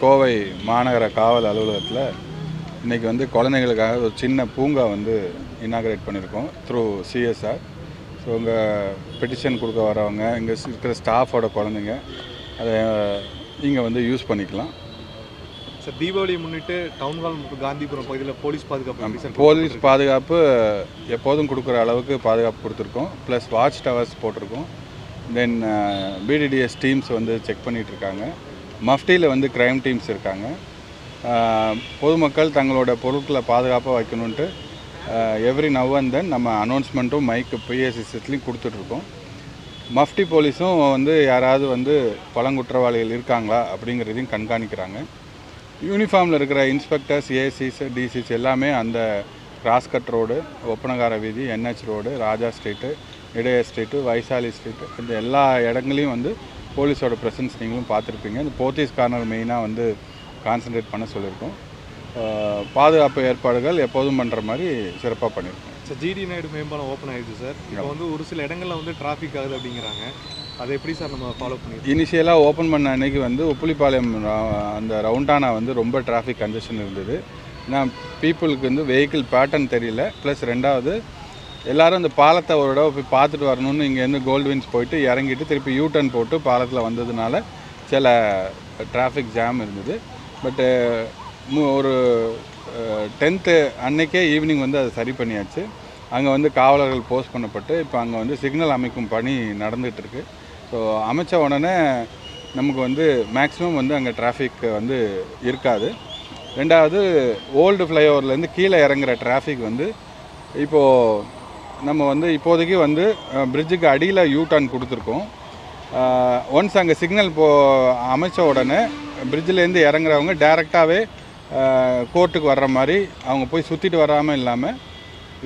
கோவை மாநகர காவல் அலுவலகத்தில் இன்றைக்கி வந்து குழந்தைங்களுக்காக ஒரு சின்ன பூங்கா வந்து இனாகரேட் பண்ணியிருக்கோம் த்ரூ சிஎஸ்ஆர் ஸோ இங்கே பெட்டிஷன் கொடுக்க வரவங்க இங்கே இருக்கிற ஸ்டாஃபோட குழந்தைங்க அதை இங்கே வந்து யூஸ் பண்ணிக்கலாம். சார் தீபாவளியை முன்னிட்டு டவுன் ஹால் மற்றும் காந்திபுரம் பகுதியில் போலீஸ் பாதுகாப்பு போலீஸ் பாதுகாப்பு எப்போதும் கொடுக்குற அளவுக்கு பாதுகாப்பு கொடுத்துருக்கோம். ப்ளஸ் வாட்ச் டவர்ஸ் போட்டிருக்கோம் தென் பிடிடிஎஸ் டீம்ஸ் வந்து செக் பண்ணிட்டு இருக்காங்க. மஃப்டியில் வந்து க்ரைம் டீம்ஸ் இருக்காங்க. பொதுமக்கள் தங்களோட பொருட்களை பாதுகாப்பாக வைக்கணுன்ட்டு எவ்ரி நவ் அண்ட் தென் நம்ம அனௌன்ஸ்மெண்ட்டும் மைக்கு பிஏ சிஸ்டத்துலையும் கொடுத்துட்ருக்கோம். மஃப்டி போலீஸும் வந்து யாராவது வந்து பழங்குற்றவாளிகள் இருக்காங்களா அப்படிங்கிறதையும் கண்காணிக்கிறாங்க. யூனிஃபார்மில் இருக்கிற இன்ஸ்பெக்டர்ஸ் ஏசிஸ் டிசிஸ் எல்லாமே அந்த கிராஸ்கட் ரோடு ஒப்பனகார வீதி என்ஹெச் ரோடு ராஜா ஸ்ட்ரீட்டு இடைய ஸ்ட்ரீட்டு வைசாலி ஸ்ட்ரீட்டு இந்த எல்லா இடங்களையும் வந்து போலீஸோட ப்ரெசன்ஸ் நீங்களும் பார்த்துருப்பீங்க. இந்த போத்தீஸ் கார்னர் மெயினாக வந்து கான்சன்ட்ரேட் பண்ண சொல்லியிருக்கோம். பாதுகாப்பு ஏற்பாடுகள் எப்போதும் பண்ணுற மாதிரி சிறப்பாக பண்ணியிருக்கோம். சார் ஜிடி நாயுடு மேம்பாலம் ஓப்பன் ஆயிடுச்சு சார். இப்போ வந்து ஒரு சில இடங்கள்ல வந்து டிராஃபிக் ஆகுது அப்படிங்கிறாங்க. அதை எப்படி சார் நம்ம ஃபாலோ பண்ணிருக்கோம் இனிஷியலாக ஓப்பன் பண்ண அன்னைக்கு வந்து உப்புளிப்பாளையம் அந்த ரவுண்டானா வந்து ரொம்ப டிராஃபிக் கன்ஜெஷன் இருந்தது. ஏன்னா பீப்புளுக்கு வந்து வெஹிக்கிள் பேட்டர்ன் தெரியல. ப்ளஸ் ரெண்டாவது எல்லாரும் அந்த பாலத்தை ஒரு தடவை போய் பார்த்துட்டு வரணும்னு இங்கேருந்து கோல்டுவின்ஸ் போயிட்டு இறங்கிட்டு திருப்பி யூ டர்ன் போட்டு பாலத்தில் வந்ததுனால சில டிராஃபிக் ஜாம் இருந்தது. பட்டு ஒரு டென்த்து அன்னைக்கே ஈவினிங் வந்து அதை சரி பண்ணியாச்சு. அங்கே வந்து காவலர்கள் போஸ்ட் பண்ணப்பட்டு இப்போ அங்கே வந்து சிக்னல் அமைக்கும் பணி நடந்துகிட்ருக்கு ஸோ அமைச்ச உடனே நமக்கு வந்து மேக்ஸிமம் வந்து அங்கே டிராஃபிக் வந்து இருக்காது. ரெண்டாவது ஓல்டு ஃப்ளைஓவர்லேருந்து கீழே இறங்குற டிராஃபிக் வந்து இப்போது நம்ம வந்து இப்போதைக்கு வந்து பிரிட்ஜுக்கு அடியில் யூ டர்ன் கொடுத்துருக்கோம் ஒன்ஸ் அங்கே சிக்னல் போ அமைச்ச உடனே பிரிட்ஜிலேருந்து இறங்குறவங்க டேரெக்டாகவே கோர்ட்டுக்கு வர்ற மாதிரி அவங்க போய் சுற்றிட்டு வராமல் இல்லாமல்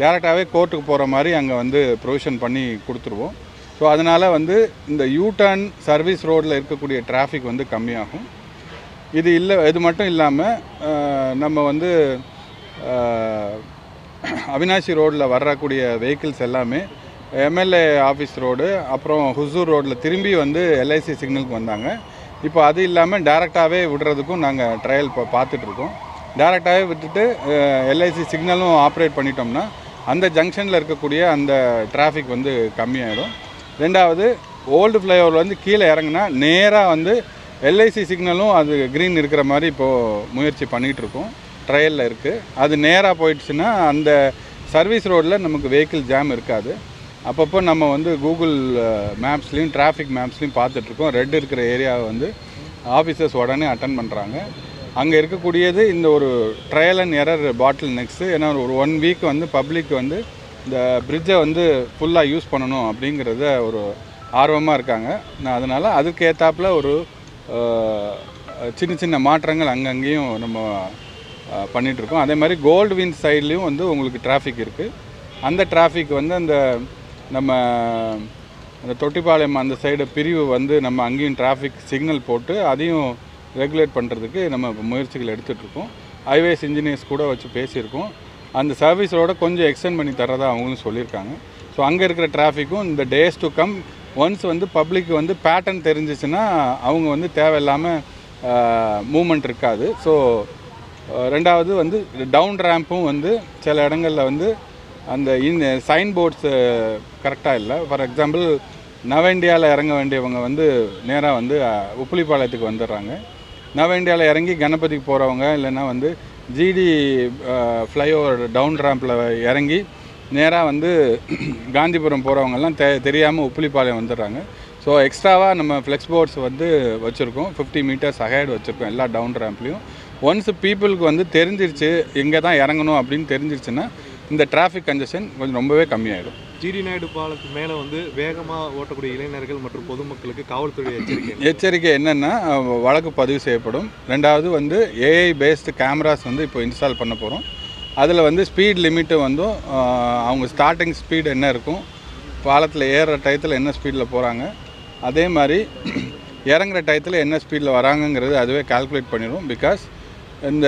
டேரெக்டாகவே கோர்ட்டுக்கு போகிற மாதிரி அங்கே வந்து ப்ரொவிஷன் பண்ணி கொடுத்துருவோம். ஸோ அதனால் வந்து இந்த யூ டர்ன் சர்வீஸ் ரோட்டில் இருக்கக்கூடிய டிராஃபிக் வந்து கம்மியாகும். இது இல்லை இது மட்டும் இல்லாமல் நம்ம வந்து அவினாஷி அவினாசி ரோட்டில் வரக்கூடிய வெஹிக்கிள்ஸ் எல்லாமே எம்எல்ஏ ஆஃபீஸ் ரோடு அப்புறம் ஹுசூர் ரோட்டில் திரும்பி வந்து எல்ஐசி சிக்னலுக்கு வந்தாங்க. இப்போ அது இல்லாமல் டேரெக்டாகவே விடுறதுக்கும் நாங்கள் ட்ரையல் இப்போ பார்த்துட்ருக்கோம். டேரெக்டாகவே விட்டுட்டு எல்ஐசி சிக்னலும் ஆப்ரேட் பண்ணிட்டோம்னா அந்த ஜங்ஷனில் இருக்கக்கூடிய அந்த டிராஃபிக் வந்து கம்மியாயிடும். ரெண்டாவது ஓல்டு ஃப்ளைஓவர் வந்து கீழே இறங்குனா நேராக வந்து எல்ஐசி சிக்னலும் அது க்ரீன் இருக்கிற மாதிரி இப்போது முயற்சி பண்ணிகிட்ருக்கோம் இருக்கோம் ட்ரையலில் இருக்குது அது நேராக போயிடுச்சுன்னா அந்த சர்வீஸ் ரோடில் நமக்கு வெஹிக்கிள் ஜாம் இருக்காது. அப்பப்போ நம்ம வந்து கூகுள் மேப்ஸ்லேயும் டிராஃபிக் மேப்ஸ்லேயும் பார்த்துட்ருக்கோம். ரெட் இருக்கிற ஏரியாவை வந்து ஆஃபீஸர்ஸ் உடனே அட்டன் பண்ணுறாங்க அங்கே இருக்கக்கூடியது இந்த ஒரு ட்ரையல் அண்ட் எரர் பாட்டில் நெக்ஸ்ட்டு ஏன்னா ஒரு ஒன் வீக் வந்து பப்ளிக் வந்து இந்த பிரிட்ஜை வந்து ஃபுல்லாக யூஸ் பண்ணணும் அப்படிங்கிறத ஒரு ஆர்வமாக இருக்காங்க. நான் அதனால் அதுக்கேற்றாப்புல ஒரு சின்ன சின்ன மாற்றங்கள் அங்கங்கேயும் நம்ம பண்ணிகிட்ருக்கோம் அதே மாதிரி கோல்டு வின் சைட்லேயும் வந்து உங்களுக்கு டிராஃபிக் இருக்குது அந்த டிராஃபிக் வந்து அந்த நம்ம அந்த தொட்டிப்பாளையம் அந்த சைடு பிரிவு வந்து நம்ம அங்கேயும் டிராஃபிக் சிக்னல் போட்டு அதையும் ரெகுலேட் பண்ணுறதுக்கு நம்ம முயற்சிகள் எடுத்துகிட்ருக்கோம் ஹைவேஸ் இன்ஜினியர்ஸ் கூட வச்சு பேசியிருக்கோம். அந்த சர்வீஸோட கொஞ்சம் எக்ஸ்டெண்ட் பண்ணி தரதா அவங்களும் சொல்லியிருக்காங்க. ஸோ அங்கே இருக்கிற டிராஃபிக்கும் இந்த டேஸ் டு கம் ஒன்ஸ் வந்து பப்ளிக் வந்து பேட்டர்ன் தெரிஞ்சிச்சுன்னா அவங்க வந்து தேவையில்லாமல் மூமெண்ட் இருக்காது. ஸோ ரெண்டாவது வந்து டவுன் ரேம்பும் வந்து சில இடங்களில் வந்து அந்த இன் சைன் போர்ட்ஸு கரெக்டாக இல்லை. ஃபார் எக்ஸாம்பிள் நவ இந்தியாவில் இறங்க வேண்டியவங்க வந்து நேராக வந்து உப்புளிப்பாளையத்துக்கு வந்துடுறாங்க. நவ இந்தியாவில் இறங்கி கணபதிக்கு போகிறவங்க இல்லைன்னா வந்து ஜிடி ஃப்ளைஓவர் டவுன் ரேம்பில் இறங்கி நேராக வந்து காந்திபுரம் போகிறவங்கெல்லாம் தெ தெரியாமல் உப்புளிப்பாளையம் வந்துடுறாங்க. ஸோ எக்ஸ்ட்ராவாக நம்ம ஃப்ளெக்ஸ் போர்ட்ஸ் வந்து வச்சுருக்கோம். ஃபிஃப்டி மீட்டர்ஸ் அஹெட் வச்சுருக்கோம் எல்லா டவுன் ரேம்ப்லேயும் ஒன்ஸ் பீப்புளுக்கு வந்து தெரிஞ்சிருச்சு எங்கே தான் இறங்கணும் அப்படின்னு தெரிஞ்சிருச்சுன்னா இந்த டிராஃபிக் கன்ஜெஷன் கொஞ்சம் ரொம்பவே கம்மியாயிடும். ஜிடி நாயுடு பாலத்துக்கு மேலே வந்து வேகமாக ஓட்டக்கூடிய இளைஞர்கள் மற்றும் பொதுமக்களுக்கு காவல்துறை எச்சரிக்கை. எச்சரிக்கை என்னென்னா வழக்கு பதிவு செய்யப்படும். ரெண்டாவது வந்து ஏஐ பேஸ்டு கேமராஸ் வந்து இப்போ இன்ஸ்டால் பண்ண போகிறோம் அதில் வந்து ஸ்பீட் லிமிட்டு வந்து அவங்க ஸ்டார்டிங் ஸ்பீடு என்ன இருக்கும் பாலத்தில் ஏறுற டயத்தில் என்ன ஸ்பீடில் போகிறாங்க அதே மாதிரி இறங்குற டயத்தில் என்ன ஸ்பீடில் வராங்கங்கிறது அதுவே கால்குலேட் பண்ணிடும் பிகாஸ் இந்த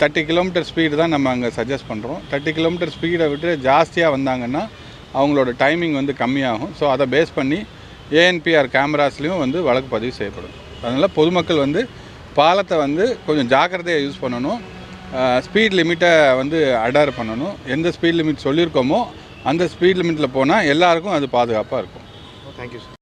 தேர்ட்டி கிலோமீட்டர் ஸ்பீடு தான் நம்ம அங்கே சஜஸ்ட் பண்ணுறோம் தேர்ட்டி கிலோமீட்டர் ஸ்பீடை விட்டு ஜாஸ்தியாக வந்தாங்கன்னா அவங்களோட டைமிங் வந்து கம்மியாகும். ஸோ அதை பேஸ் பண்ணி ஏஎன்பிஆர் கேமராஸ்லேயும் வந்து வழக்கு பதிவு செய்யப்படும். அதனால் பொதுமக்கள் வந்து பாலத்தை வந்து கொஞ்சம் ஜாக்கிரதையாக யூஸ் பண்ணணும். ஸ்பீட் லிமிட்டை வந்து அடார் பண்ணணும். எந்த ஸ்பீட் லிமிட் சொல்லியிருக்கோமோ அந்த ஸ்பீட் லிமிட்டில் போனால் எல்லாருக்கும் அது பாதுகாப்பாக இருக்கும். Thank you sir